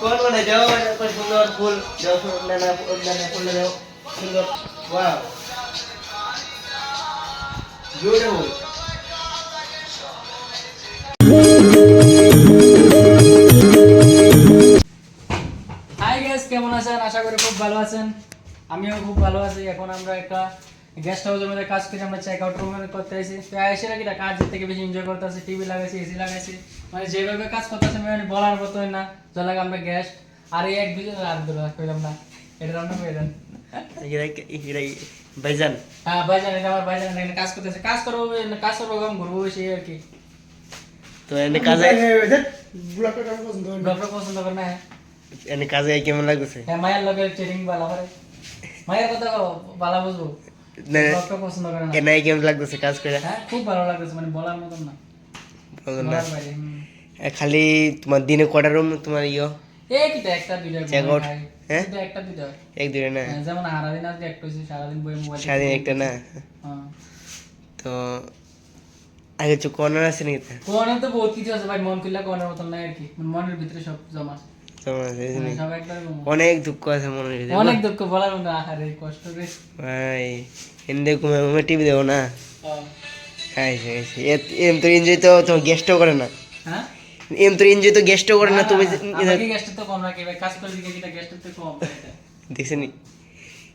কোন মানে কেমন আছেন? আশা করি খুব ভালো আছেন। আমিও খুব ভালো আছি। এখন আমরা একটা গেস্ট হাউসের মধ্যে কাজ করে আমরা চেক আউট রুমে করতে আইছি তো এসে নাকি কাজের থেকে বেশি এনজয় করতে আছি টিভি লাগাইছি এসি লাগাইছি। মানে যেভাবে কাজ করতেছে মানে বলার মতোই না। চলে আমরা গেস্ট আর এই এক দুজন আর দুটো কইলাম না এটা রান্না করে দেন ভাইজান। হ্যাঁ ভাইজান এটা আমার ভাইজান এখানে কাজ করতেছে। কাজ করব কাজ করব আমি ঘুরবো সেই আর কি। তো এনে কাজে ডক্টর পছন্দ করে না হ্যাঁ। এনে কাজে কেমন লাগছে হ্যাঁ মায়ের লগে ট্রেনিং বালা করে। মায়ের কথা বালা বুঝব। কেমন কাজ করে। হ্যাঁ খুব ভালো লাগতেছে মানে বলার মতন না। না। খালি তোমার দিনে কটা রুম তোমার ইয়ে। হ্যাঁ? এটা একটা এক দুটো না? হ্যাঁ, সারাদিন একটা না? তো আগে কর্নার আছে নাকি? তা? তো বহুত কিছু আছে ভাই মন করলে কোনের মতন নাই আর কি। মানে মনের ভিতরে সব জমা। আছে, হ্যাঁ, একবার অনেক দুঃখ আছে ভিতরে। অনেক দুঃখ বলার মতো আহারে কষ্ট রে ভাই এনে ঘুমে ঘুমে টিভি দেবো না? হ্যাঁ। এম তো এনজয় তো তোমার গেস্টও করে না। হ্যাঁ? এম তো এনজয় তো গেস্টও করে না তুমি গেস্টের তো কম রাখি ভাই কাজ করে দিকে তো কম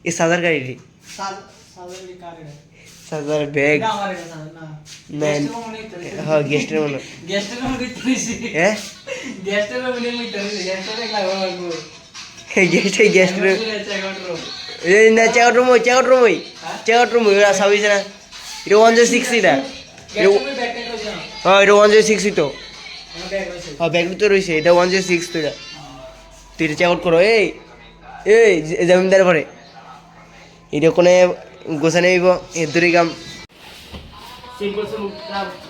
এ সাজার সাজার ব্যাগ না। না মনে হ্যাঁ গেস্টের মনে গেস্টের মনে হইতো লাগবে গেস্টের হ্যাঁ? এই না চেকআউট রুম ওই চেকআউট রুম চেকআউট রুম ওই সাবিস না এটা ওয়ান জিরো সিক্স এটা হ্যাঁ এটা ওয়ান জিরো সিক্স তো হ্যাঁ ব্যাগ তো রয়েছে এটা ওয়ান জিরো সিক্স তো এটা তুই এটা চেকআউট করো এই এই যে- জমিদার পরে এটা কোনে গোছানে আইব এর দূরে কাম সিম্পল সিম্পল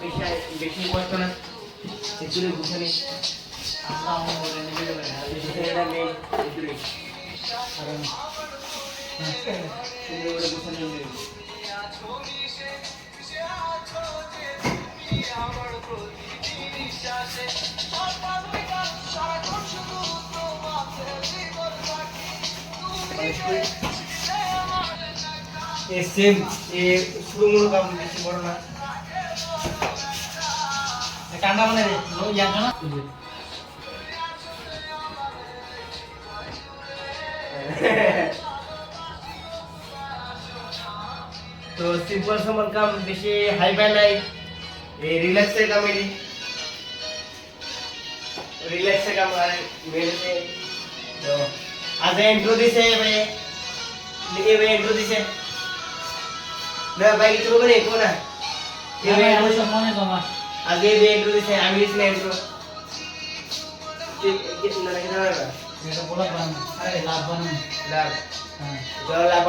বেশি বেশি কষ্ট না এর দূরে সেম এ শুরু মূল কাম বেশি বড় না। ঠান্ডা মানে রে ইয়া না? তো সিম্পল সমান কাম বেশি হাই ফাই নাই এই রিল্যাক্সের কাম এলি রিল্যাক্সের কাম আর মেরেছে তো আজ ইন্ট্রো দিছে ভাই লিখে ভাই ইন্ট্রো দিছে না ভাই কিছু বলে কো না এই ভাই আমি intro সব মনে জমা আগে ভাই ইন্ট্রো দিছে আমি দিছি না ইন্ট্রো ঠিক ঠিক না না না এটা বলা বান আরে লাভ বান লাভ। হ্যাঁ। জল লাভ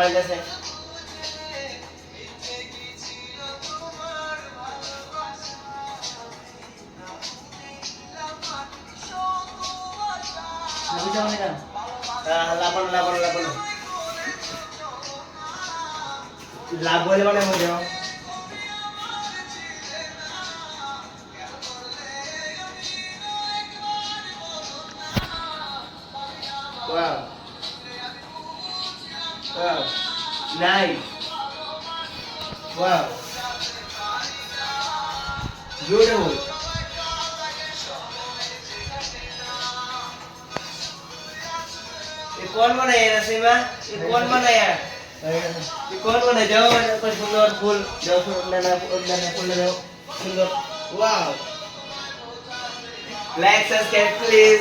লাপানো লাপানো লাপানো লাভ বলে মানে মধ্যে Wow. Wow. Nice. Wow. Beautiful. ये कौन बनाया नसीमा ये कौन बनाया ये कौन बनाया जाओ कोई सुंदर फूल जाओ नैना नैना फूल जाओ सुंदर वाओ लाइक सब्सक्राइब प्लीज